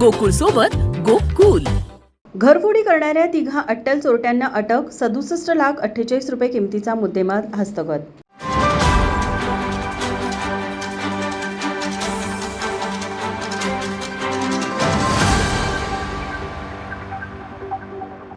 गोकुळ सोबत गोकुल. घरफोडी करणाऱ्या तिघा अट्टल चोरट्यांना अटक सदुसष्ट लाख अठ्ठेचाळीस रुपये किमतीचा मुद्देमाल हस्तगत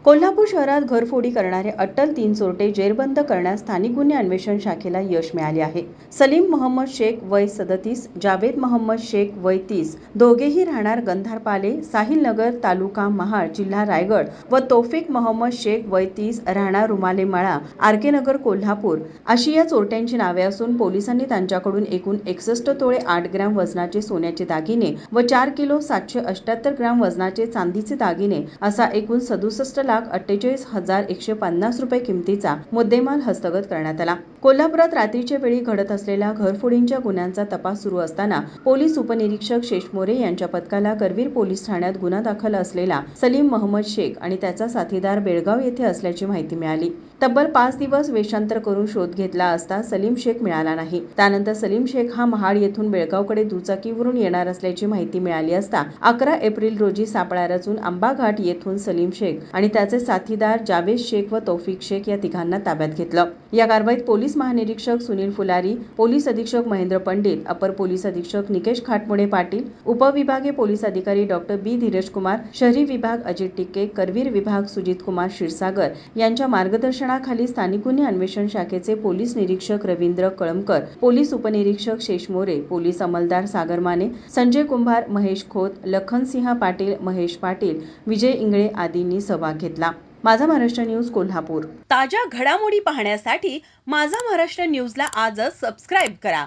कोल्हापूर शहरात घरफोडी करणारे अटल तीन चोरटे जेरबंद करण्यास स्थानिक गुन्हे अन्वेषण शाखेला यश मिळाले आहे. सलीम मोहम्मद शेख वय सदतीस जावेद मोहम्मद शेख वय तीस दोघेही राहणार गंधारपाले साहिल नगर तालुका महाड जिल्हा रायगड व तोफिक मोहम्मद शेख वय तीस राहणार रुमाले मळा आर के नगर कोल्हापूर अशी या चोरट्यांची नावे असून पोलिसांनी त्यांच्याकडून एकूण एकसष्ट तोळे आठ ग्रॅम वजनाचे सोन्याचे दागिने व चार किलो सातशे अष्ट्याहत्तर ग्रॅम वजनाचे चांदीचे दागिने असा एकूण सदुसष्ट लाख अठ्ठेचाळीस हजार एकशे पन्नास रुपये किमतीचा मुद्देमाल हस्तगत करण्यात आला. कोल्हापुरात रात्रीच्या वेळी घडत असलेल्या घरफोडींच्या गुन्ह्यांचा तपास सुरू असताना पोलीस उपनिरीक्षक शेषमोरे यांच्या पथकाला करवीर पोलीस ठाण्यात गुन्हा दाखल असलेला सलीम महम्मद शेख आणि त्याचा साथीदार बेळगाव येथे असल्याची माहिती मिळाली. तब्बल पाच दिवस वेषांतर करून शोध घेतला असता सलीम शेख मिळाला नाही. त्यानंतर सलीम शेख हा महाड येथून बेळगावकडे दुचाकीवरून येणार असल्याची माहिती मिळाली असता अकरा एप्रिल रोजी सापळा रचून आंबाघाट येथून सलीम शेख आणि त्याचे साथीदार जावेद शेख व तौफिक शेख या तिघांना ताब्यात घेतलं. या कारवाईत पोलीस महानिरीक्षक सुनील फुलारी पोलीस अधीक्षक महेंद्र पंडित अपर पोलीस अधीक्षक निकेश खाटमोडे पाटील उपविभागीय पोलीस अधिकारी डॉक्टर बी. धीरज कुमार शहरी विभाग अजित टिक्के करवीर विभाग सुजित कुमार क्षीरसागर यांच्या नियंत्रणाखाली स्थानिक गुन्हे अन्वेषण शाखेचे पोलीस निरीक्षक रवींद्र कळमकर पोलीस उपनिरीक्षक शेष मोरे पोलीस अंमलदार सागर माने संजय कुंभार महेश खोत लखनसिंह पाटील महेश पाटील विजय इंगळे आदींनी सहभाग घेतला. माझा महाराष्ट्र न्यूज कोल्हापूर. ताज्या घडामोडी पाहण्यासाठी माझा महाराष्ट्र न्यूजला आजच सबस्क्राईब करा.